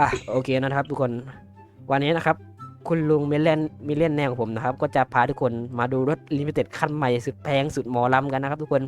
อะโอเคนะครับทุกคนวันนี้นะครับ คุณลุงมิเลนมิเลนแนวของผมนะครับ ก็จะพาทุกคนมาดูรถลิมิเต็ดคันใหม่สุดแพงสุดหมอลำกันนะครับ ทุกคน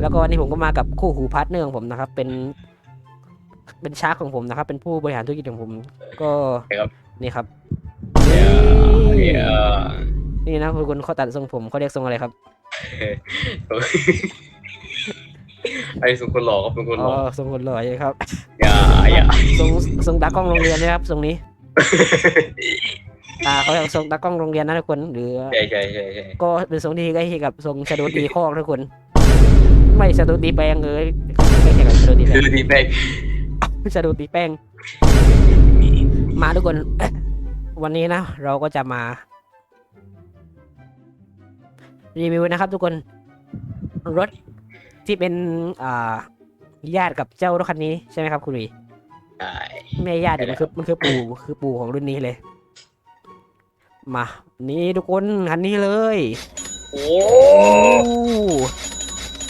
แล้วก็วันนี้ผมก็มากับคู่หูพาร์ทเนอร์ของผมนะครับ เป็น เป็นชาร์กของผมนะครับ เป็นผู้บริหารธุรกิจของผม ก็ครับนี่ครับเดี๋ยวเดี๋ยวนี่นะคุณคนเขาตัดทรงผมเขาเรียกทรงอะไรครับไอ้สุคนหล่อครับสุคนหอ๋ล่ออทรงคนหล่อใช่ครับ อย่าอย่าทรงทรงตากล้องโรงเรียนนะครับทรงนี้ อ่าเขาเรียกทรงตากล้องโรงเรียนนะทุกคนหรือ ใช่ใช่ใช่ใช่ก็เป็นทรงที่ใกล้เคียงกับทรงชาโดตีคอกทุกคน ไม่ชาโดตีแปลงเลยใกล้เคียงกับชาโดตีแปลดูงดีแป้งชาโดตีแป้ง มาทุกคน วันนี้นะเราก็จะมา รีวิวนะครับทุกคน รถที่เป็นอ่า ญาติกับเจ้ารถคันนี้ใช่ไหมครับคุณหรีใช่ ไม่ใช่ญาติดิมันคือมันคือปู่คือปู่ของรุ่นนี้เลย มานี่ทุกคนคันนี้เลยโอ้โอ้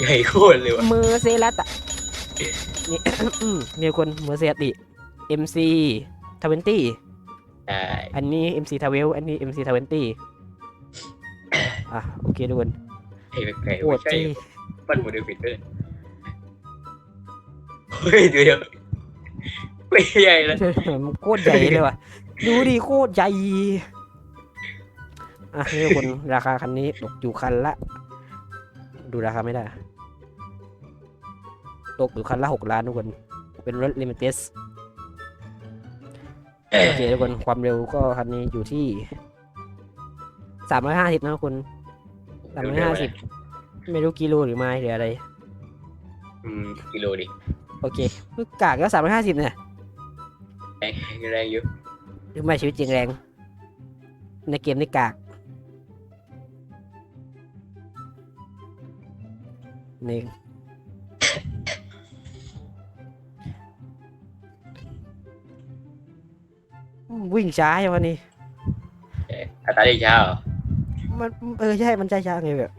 ใหญ่โคตรเลยว่ะเมอร์เซลัสอะนี่ นี่คนเมอร์เซติ MC 20ใช่อันนี้ MC 12อันนี้ MC 20อะโอเคทุกคนไอ้แปลกโคๆไม่ตรใช่เท่ ปั้นโมเดลฟิตเตอร์ เฮ้ยเดี๋ยวเดี๋ยวไม่ใหญ่แล้วโคตรใหญ่เลยว่ะ ดูดิโคตรใหญ่อะนี่ทุกคนราคาคันนี้ตกอยู่คันละ ดูราคาไม่ได้ ตกอยู่คันละหกล้านทุกคน เป็นรถลิมิเต็ดโอเคทุกคนความเร็วก็คันนี้อยู่ที่สามร้อยห้าสิบนะทุกคนสามร้อยห้าสิบไม่รู้กิโลหรือไมล์หรืออะไร อืมกิโลดิ โอเคเมื่อกากก็สามร้อยห้าสิบเนี่ยแรงแรงอยู่หรือไม่ชีวิตจริงแรง ในเกมนี่กาก นี่วิ่งช้าอย่างวันนี้เอ๊ะอัตราเร่งช้าเหรอมันเออใช่ มันช้าช้าไงแบบ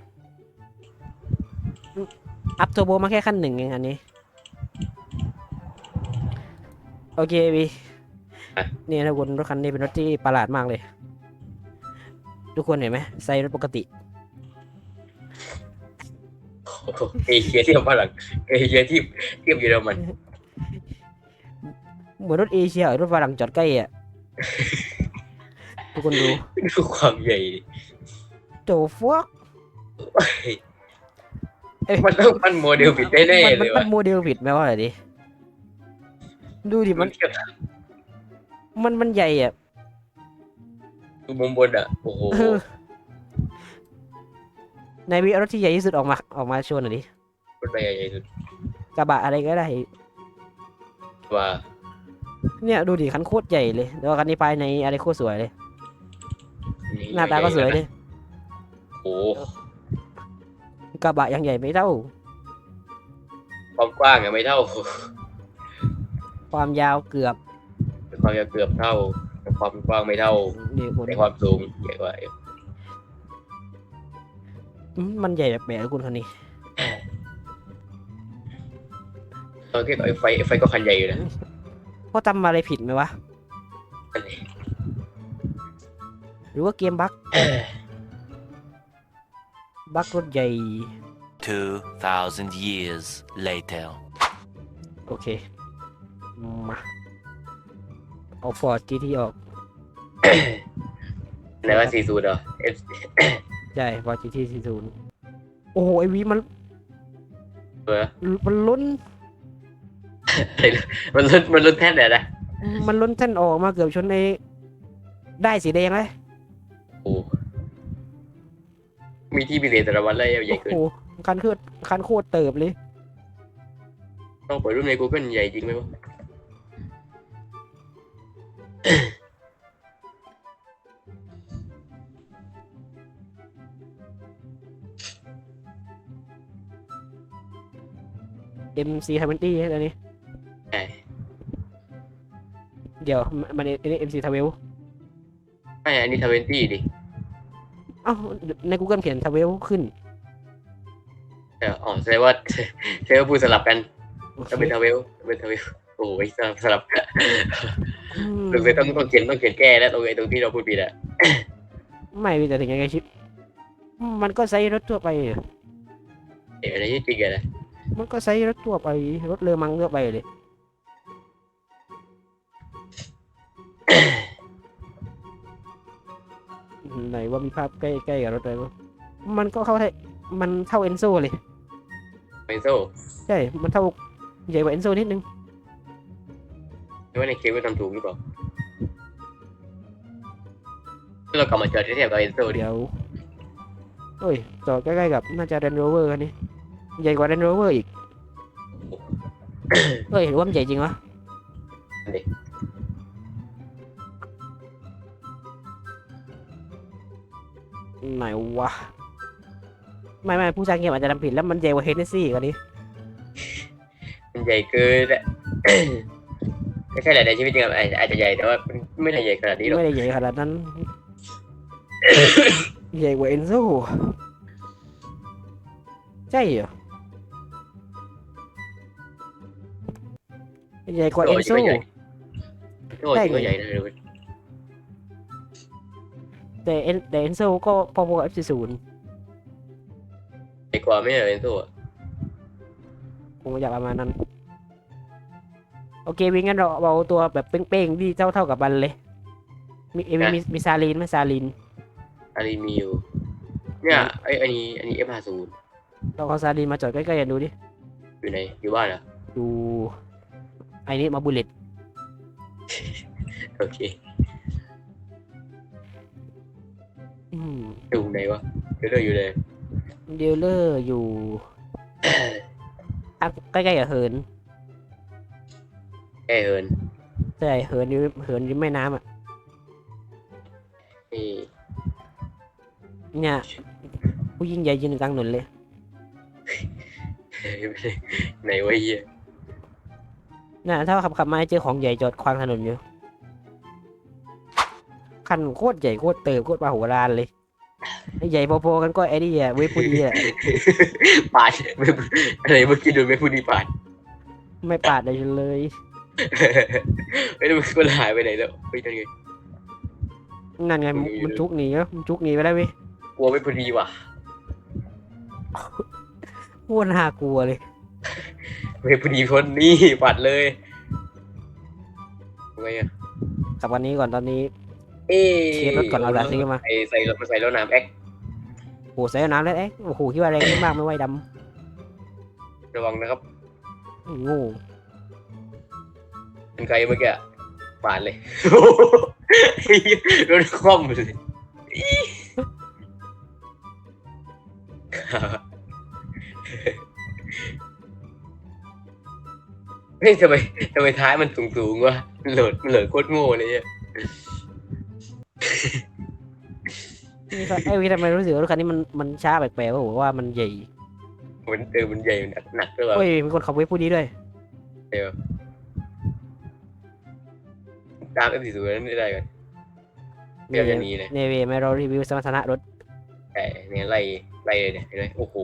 อัพโทโบมาแค่ขั้นหนึ่งเองอันนี้ โอเคบีนี่นะคุณรถคันนี้เป็นรถที่ประหลาดมากเลย ทุกคนเห็นไหมไซส์รถปกติ โอ้โหเอเชียเทียบฝรั่งเอเชียเทียบเทียบเยอรมันเหมือนรถเอเชียหรือรถฝรั่งจอดใกล้อะ ทุกคนดูดูความใหญ่ดิโจฟวกเอ้ยมันต้องปั้นโมเดลผิดแน่มัๆเลมันยมัว่ะนโมเดลผิดไหมว่าอะไรดิ ดูดิมันเทียบมันมันใหญ่อะดูมุมบนอะ โอ้โหเออในวิรถที่ใหญ่ที่สุดออกมาออกมาโชว์หน่อยดิมันไปใหญ่สุดกระบะอะไรก็ได้ว่าเนี่ยดูดิคันโคตรใหญ่เลยแล้วคันนี้ภายในอะไรโคตรสวยเลย หน้าตาก็สวยเลยโอ้โหกระบะยังใหญ่ไม่เท่าความกว้างอะไม่เท่า ความยาวเกือบความยาวเกือบเท่าแต่ความกว้างไม่เท่านี่คุณในความสูงใหญ่กว่าอยู่อืมมันใหญ่แบบแปลกๆคุณคันนี้ตอนที่ต่อไอ้ไฟไอ้ไฟก็คันใหญ่อยู่นะเขาทำอะไรผิดไหมวะ อันนี้หรือว่าเกมบั๊กบั๊กรถใหญ่ 2,000 years later. โอเค มาเอาฟอร์ดจีทีออก ไหนว่าสี่ศูนย์เหรอ F ใช่ฟอร์ดจีทีสี่ศูนย์โอ้โห ไอวีมันเออมันล้น มันลุ้นมันลุ้นแท่นเลยนะมันล้นเส้นออกมาเกือบชนในได้สีแดงเลยโอ้โหมีที่พิเศษแต่ละวันเลยใหญ่โอ้เกินโหคันโคตรคันโคตรเติบเลย ต้องเปิดรูปใน Google ใหญ่จริงไหมวะ เอ็มซีทเวนตี้อันนี้ ใช่เดี๋ยวมันอันนี้เอ็มซีทเวลไม่อันนี้ทเวนตี้ดิอ้าวใน Google เขียนทเวลขึ้นเอออ๋อแสดงว่าแสดงว่าพูดสลับกันจะเป็นทเวลเป็นทเวลโอ้ยสลับสลับ อืมตรงนี้ต้องต้องเขียนต้องเขียนแก้แล้วตรงไอ้ตรงที่เราพูดผิดอะไม่มีแต่ถึงยังไงชิป มันก็ใช้รถทั่วไปอะเอ๋อะไรที่จริงอะนะมันก็ใช้รถทั่วไป รถเรือมังทั่วไปเลย ไหนว่ามีภาพใกล้ใกล้กับรถอะไรบ้างมันก็เข้าได้มันเท่าเอนโซเลยเมนโซ่ใช่ มันเท่าใหญ่กว่าเอนโซนิดนึงไม่ ว่าในเคสว่าทำถูกหรือเปล่าเรากลับมาเจอที่เทียบกับเอนโซ่ดิเดี๋ยวเอ้ยจอดใกล้ๆกับน่าจะเรนโรเวอร์คันนี้ ใหญ่กว่าเรนโรเวอร์อีกเฮ้ยหรือว่ามันใหญ่จริงวะอันนี้ ไหนวะ ไม่ไม่ผู้สร้างเกมอาจจะทำผิดแล้วมันใหญ่กว่าเฮนเนสซี่กว่านี้ มันใหญ่เกินอะ ไม่ใช่แหละในชีวิตจริงอะอาจอาจจะใหญ่แต่ว่ามันไม่ได้ใหญ่ขนาดนี้หรอกไม่ได้ใหญ่ขนาดนั้น ใหญ่กว่าเอนโซใช่เหรอใหญ่กว่าเอนโซ โอ้ยจริงก็ใหญ่นะเลยแต่เอ็นแต่เอนโซก็พอๆกับ F40 ใหญ่กว่าไม่ใช่เอนโซ่อะคงอยากประมาณนั้น โอเควิงั้นเราเอาตัวแบบเป้งๆที่เท่าเท่าๆกับมันเลย มีเอมีมีมีซาลีนไหมซาลีนอารีมิวเนี่ยไออันนี้อันนี้เอฟห้าศูนย์เราเอาซาลีนมาจอดใกล้ๆกันดูดิ อยู่ในอยู่บ้านเหรอดูไอ้นี่มาบุเลตโอเคอืมอยู่ไหนวะเดี๋ยวเราอยู่เลยเดลเลอร์อยู่อะใกล้ๆกับเฮิร์น แค่เฮินใช่เฮิร์นอยู่เฮิร์นอยู่แม่น้ำอะ นี่เนี่ย ผู้ยิ่งใหญ่ยืนอยู่กลางถนนเลย ไหนวะเฮียน่ะถ้าขับขับมาเจอของใหญ่จอดขวางถนนอยู่ คันโคตรใหญ่โคตรเติบโคตรมโหฬารเลยไอ้ใหญ่พอๆกันก็ไอ้นี่อะเวฟพูดีอะปาดไม่อะไรเมื่อกี้โดนไม่พูดดีปาด ไม่ปาดอะไรเลย ไม่รู้มันหายไปไหนแล้วเฮ้ยนั่นไงนั่นไงอืมมันจุกหนีแล้วมันจุกหนีไปแล้วเว้ยกลัวไม่พอดีว่ะโคตรน่ากลัวเลยไม่พอดีคนนี่ปัดเลยทำไงอะขับวันนี้ก่อนตอนนี้ เอ๊ะเช็ดรถก่อนเอาหลานซื้อมาใส่ใส่รถมาใส่รถน้ำแอ๊กโหใส่น้ำแล้วเอ๊ะโอ้โหคิดว่าแรงขึ้นมากไม่ไหวดระวังนะครับำโง่ เป็นไกลเมื่อกี้อะปาดเลยรถคว่ำเลยเฮ้ยทำไมทำไมท้ายมันสูงๆวะมันโหลดมันโหลดโคตรโง่เลยอะนี่ก็ไอ้วิทำไมรู้สึกว่ารถคันนี้มันมันช้าแปลกๆวะผมว่ามันใหญ่มันเออมันใหญ่มันหนักด้วยวะโอ้ยมีคนขับเวฟพูดนี้ด้วยตามเอฟซีศูนย์นั้นได้กันเดี๋ยวจะหนีเลยเนเวไม่เรารีวิวสมรรถนะรถแต่เนี่ยไล่ไล่เลยเนี่ยเห็นไหมโอ้โห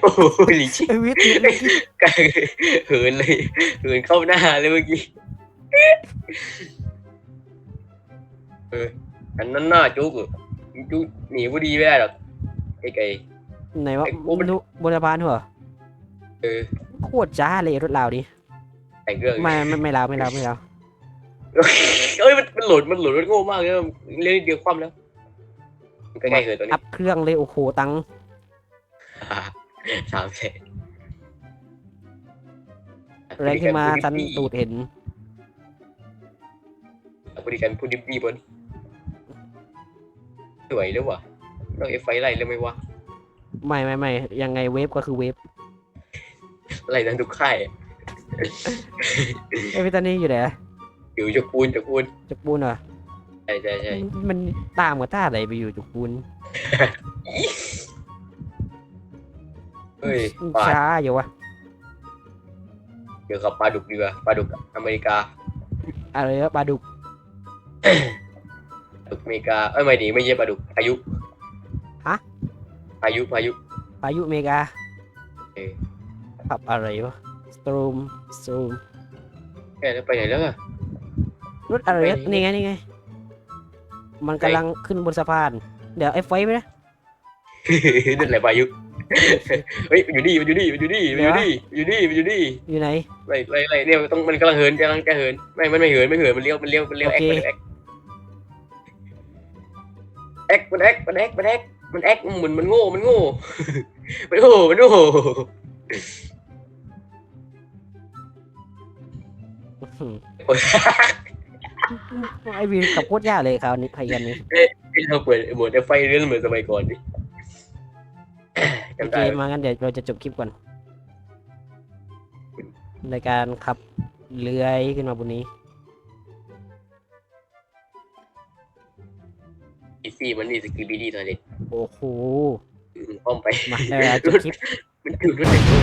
โอ้โหหลีชิไอ้วิทย์เนี่ยกลางเหินเลยเหินเข้าหน้าเลยเมื่อกี้เอออันนั้นหน้าจุกอะจุกหนีพอดีไม่ได้หรอกไอ้ไก่ไหนวะไอ้โอ้มันนุบนสะพานเหรอเออโคตรจ้าเลยรถลาวดิแต่งเครื่องไม่ไม่ไม่ลาวไม่ลาวไม่ลาว เอ้ยมันมันหลุดมันหลุดมันโง่มากเลยเล่นนิดเดียวคว่ำแล้วมันใกล้ๆเหินตัวนี้อัพเครื่องเลยโอ้โหตังค์อ่าสามแสนแรงขึ้นมาสันตูดเห็น บริการพูดดิบดีบนสวยแล้ววะต้องเอฟไฟไล่แล้วไหมวะไม่ไม่ไม่ยังไงเวฟก็คือเวฟไล่ทั้งทุกค่ายไอ้วิทย์ตอนนี้อยู่ไหนอะ อยู่จะปูนจะปูนจุกปูนเหรอใช่ใช่ใช่มันตามกับท่าไหนไปอยู่จุกปูนเฮ้ยปลาช้าอยู่วะเดี๋ยวกับปลาดุกดีกว่าปลาดุกอเมริกาอะไรวะปลาดุกปลาดุกอเมริกาเอ้ยไม่ดีไม่ใช่ปลาดุกพายุฮะพายุพายุพายุอเมริกาเออขับอะไรวะตูมซูมแค่แล้วไปไหนแล้วอะ รถอะไรไปอะนี่ไงนี่ไง มันกำลังขึ้นบนสะพาน เดี๋ยวไอ้ไฟไปนะ นั่นแหละพายุเฮ้ยมันอยู่นี่มันอยู่นี่มันอยู่นี่มันอยู่นี่อยู่นี่มันอยู่นี่อยู่ไหนไล่ไล่ไล่เนี่ยต้องมันกำลังเหินกำลังจะเหินไม่มันไม่เหินไม่เหินมันเลี้ยวมันเลี้ยวมันเลี้ยวแอคโอเคมันแอคแอคมันแอคมันแอคมันแอคมันแอคมันหมุนมันโง่มันโง่มันโง่มันโง่อื้อหือโอ้ย ไอวีขับโคตรยากเลยคราวนี้พยันนี้ให้เราเปิดโหมดไฟเรื่องเหมือนสมัยก่อนดิโอจำเคได้มางั้นเดี๋ยวเราจะจบคลิปก่อนในการขับเลื้อยขึ้นมาบนนี้ อีซี่มันนี่สกิลบีดีตอนเด็กโอ้โหอ้อมไป มาได้เวลาจบคลิป มันคือรถเด็กโง่